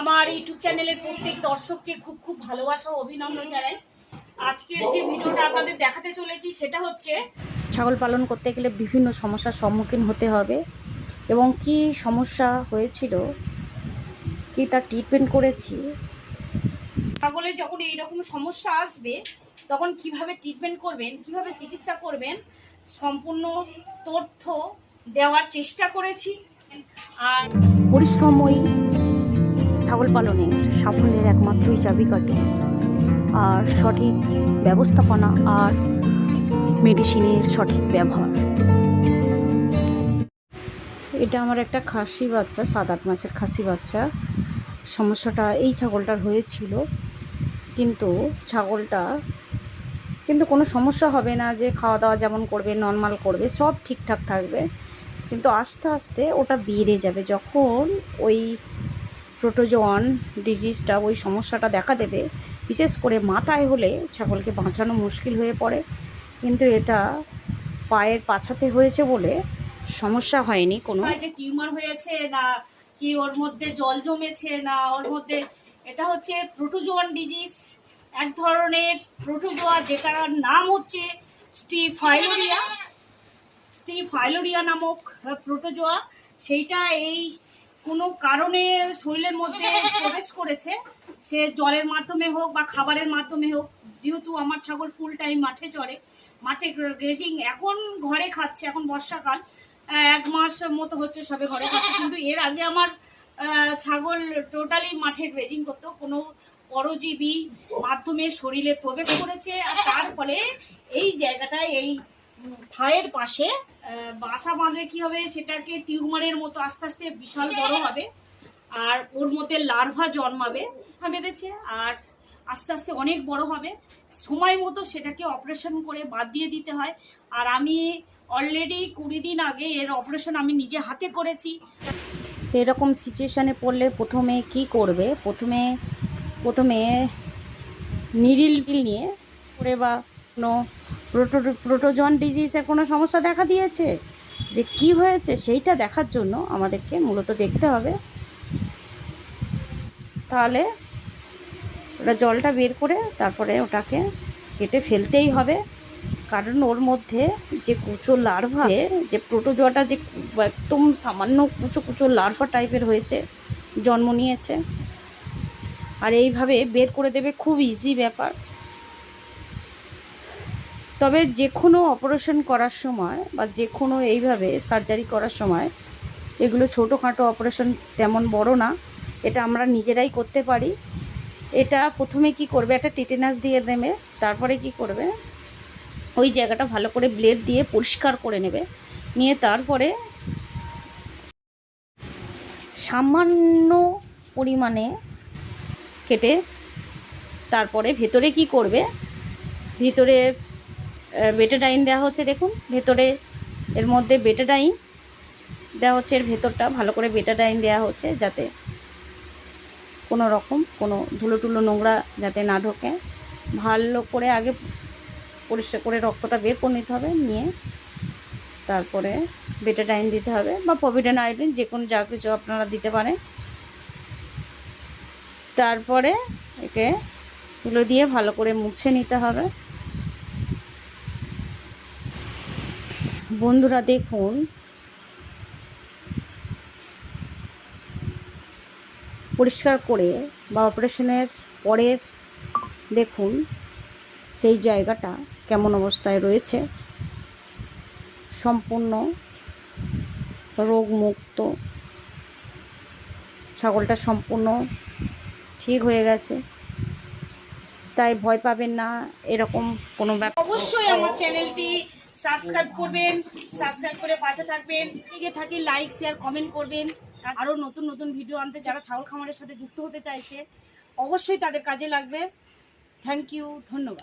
আমার ইউটিউব চ্যানেলের প্রত্যেক দর্শককে খুব খুব ভালোবাসা ও অভিনন্দন জানাই। আজকের যে ভিডিওটা আপনাদের দেখাতে চলেছি সেটা হচ্ছে ছাগল পালন করতে গেলে বিভিন্ন সমস্যার সম্মুখীন হতে হবে এবং কি সমস্যা হয়েছিল কি তার ট্রিটমেন্ট করেছি। ছাগলের যখন এইরকম সমস্যা আসবে তখন কীভাবে ট্রিটমেন্ট করবেন কীভাবে চিকিৎসা করবেন সম্পূর্ণ তথ্য দেওয়ার চেষ্টা করেছি। আর পরিশ্রমই ছাগল পালনে সাফল্যের একমাত্রই চাবি চাবিকাঠি আর সঠিক ব্যবস্থাপনা আর মেডিসিনের সঠিক ব্যবহার। এটা আমার একটা খাসি বাচ্চা, সাত আট মাসের খাসি বাচ্চা। সমস্যাটা এই ছাগলটার হয়েছিল। কিন্তু ছাগলটা, কিন্তু কোনো সমস্যা হবে না যে খাওয়া দাওয়া যেমন করবে নর্মাল করবে, সব ঠিকঠাক থাকবে। কিন্তু আস্তে আস্তে ওটা বেড়ে যাবে। যখন ওই প্রোটোজোয়ান ডিজিজটা ওই সমস্যাটা দেখা দেবে, বিশেষ করে মাথায় হলে ছাগলকে বাঁচানো মুশকিল হয়ে পড়ে। কিন্তু এটা পায়ের পাছাতে হয়েছে বলে সমস্যা হয়নি কোনো। যে টিউমার হয়েছে না, কি ওর মধ্যে জল জমেছে না, ওর মধ্যে, এটা হচ্ছে প্রোটোজোয়ান ডিজিজ এক ধরনের প্রোটোজোয়া যেটার নাম হচ্ছে স্টিফাইলোরিয়া স্টিফাইলোরিয়া নামক প্রোটোজোয়া সেইটা এই কোনো কারণে শরীরের মধ্যে প্রবেশ করেছে, সে জলের মাধ্যমে হোক বা খাবারের মাধ্যমে হোক, যেহেতু আমার ছাগল ফুল টাইম মাঠে চড়ে, মাঠে গ্রেজিং এখন ঘরে খাচ্ছে, এখন বর্ষাকাল এক মাস মতো হচ্ছে সবে ঘরে খাচ্ছে। কিন্তু এর আগে আমার ছাগল টোটালি মাঠে গ্রেজিং করতো, কোনো পরজীবী মাধ্যমে শরীরে প্রবেশ করেছে, আর তার ফলে এই জায়গাটায়, এই থায়ের পাশে বাসা বাঁধলে কি হবে? সেটাকে টিউমারের মতো আস্তে আস্তে বিশাল বড় হবে। আর ওর মধ্যে লার্ভা জন্মাবে বেঁধেছে। আর আস্তে আস্তে অনেক বড় হবে। সময় মতো সেটাকে অপারেশন করে বাদ দিয়ে দিতে হয়। আর আমি অলরেডি কুড়ি দিন আগে এর অপারেশন আমি নিজে হাতে করেছি। এরকম সিচুয়েশানে পড়লে প্রথমে কি করবে? প্রথমে প্রথমে নিরিল নিয়ে করে বা কোনো প্রোটো, প্রোটোজন ডিজিজের কোনো সমস্যা দেখা দিয়েছে? যে কি হয়েছে সেইটা দেখার জন্য আমাদেরকে মূলত দেখতে হবে। তাহলে ওটা জলটা বের করে তারপরে ওটাকে কেটে ফেলতেই হবে। কারণ ওর মধ্যে যে কুচো লার্ভা যে প্রোটোজোয়াটা যে একদম সামান্য কুচো কুচো লার্ভা টাইপের হয়েছে, জন্ম নিয়েছে। আর এইভাবে বের করে দেবে খুব ইজি ব্যাপার। তবে যে কোনো অপারেশন করার সময় বা যে কোনো এইভাবে সার্জারি করার সময় এগুলো ছোটোখাটো অপারেশন তেমন বড় না। এটা আমরা নিজেরাই করতে পারি। এটা প্রথমে কি করবে? একটা টিটেনাস দিয়ে দেবে, তারপরে কি করবে? ওই জায়গাটা ভালো করে ব্লেড দিয়ে পরিষ্কার করে নেবে। নিয়ে তারপরে সামান্য পরিমাণে কেটে তারপরে ভেতরে কি করবে? ভিতরে বেটাডাইন দেওয়া হচ্ছে, দেখুন, ভেতরে, এর মধ্যে বেটাডাইন দেওয়া হচ্ছে, এর ভেতরটা ভালো করে বেটাডাইন দেওয়া হচ্ছে যাতে কোনো রকম কোনো ধুলো টুলো নোংরা যাতে না ঢোকে। ভালো করে আগে পরিষ্কার করে রক্তটা বের করে নিতে হবে, নিয়ে তারপরে বেটাডাইন দিতে হবে বা পভিডেন আয়োডিন যে কোনো যা কিছু আপনারা দিতে পারেন। তারপরে একে তুলো দিয়ে ভালো করে মুছে নিতে হবে। বন্ধুরা দেখুন। পরিষ্কার করে বা অপারেশনের পরে দেখুন সেই জায়গাটা কেমন অবস্থায় রয়েছে। সম্পূর্ণ রোগমুক্ত। ছাগলটা সম্পূর্ণ ঠিক হয়ে গেছে। তাই ভয় পাবেন না, এরকম কোনো ব্যাপার। অবশ্যই আমার চ্যানেলটি সাবস্ক্রাইব করবেন, সাবস্ক্রাইব করে পাশে থাকবেন। ঠিক থাকি লাইক শেয়ার কমেন্ট করবেন। আরও নতুন নতুন ভিডিও আনতে যারা ছাগল খামারের সাথে যুক্ত হতে চাইছে, অবশ্যই তাদের কাজে লাগবে। থ্যাংক ইউ ধন্যবাদ।